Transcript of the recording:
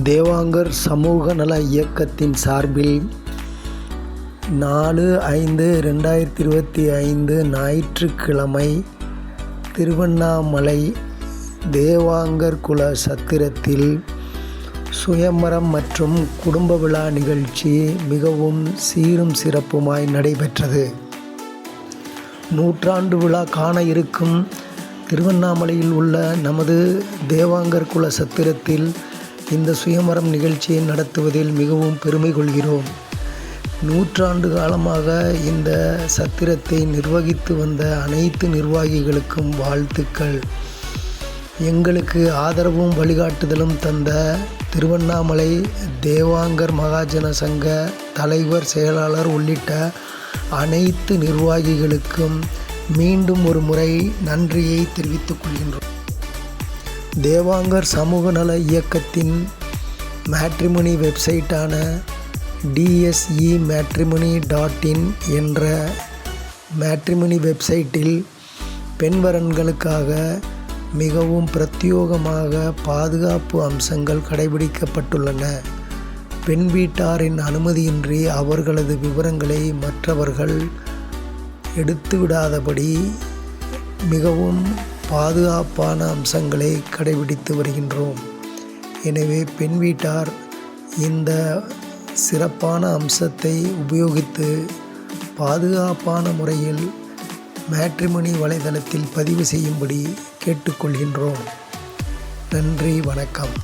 தேவாங்கர் சமூக நல இயக்கத்தின் சார்பில் நாலு ஐந்து ரெண்டாயிரத்தி இருபத்தி ஐந்து ஞாயிற்றுக்கிழமை திருவண்ணாமலை தேவாங்கர் குல சத்திரத்தில் சுயமரம் மற்றும் குடும்ப விழா நிகழ்ச்சி மிகவும் சீரும் சிறப்புமாய் நடைபெற்றது. நூற்றாண்டு விழா காண இருக்கும் திருவண்ணாமலையில் உள்ள நமது தேவாங்கர் குல சத்திரத்தில் இந்த சுயமரம் நிகழ்ச்சியை நடத்துவதில் மிகவும் பெருமை கொள்கிறோம். நூற்றாண்டு காலமாக இந்த சத்திரத்தை நிர்வகித்து வந்த அனைத்து நிர்வாகிகளுக்கும் வாழ்த்துக்கள். எங்களுக்கு ஆதரவும் வழிகாட்டுதலும் தந்த திருவண்ணாமலை தேவாங்கர் மகாஜன சங்க தலைவர் செயலாளர் உள்ளிட்ட அனைத்து நிர்வாகிகளுக்கும் மீண்டும் ஒரு முறை நன்றியை தெரிவித்துக் கொள்கின்றோம். தேவாங்கர் சமூக நல இயக்கத்தின் மேட்ரிமோனி வெப்சைட்டான டிஎஸ்இ மேட்ரிமோனி டாட் இன் என்ற மேட்ரிமனி வெப்சைட்டில் பெண்வரன்களுக்காக மிகவும் பிரத்யோகமாக பாதுகாப்பு அம்சங்கள் கடைபிடிக்கப்பட்டுள்ளன. பெண் வீட்டாரின் அனுமதியின்றி அவர்களது விவரங்களை மற்றவர்கள் எடுத்துவிடாதபடி மிகவும் பாதுகாப்பான அம்சங்களை கடைபிடித்து வருகின்றோம். எனவே பெண் வீட்டார் இந்த சிறப்பான அம்சத்தை உபயோகித்து பாதுகாப்பான முறையில் மேட்ரிமணி வலைதளத்தில் பதிவு செய்யும்படி கேட்டுக்கொள்கின்றோம். நன்றி வணக்கம்.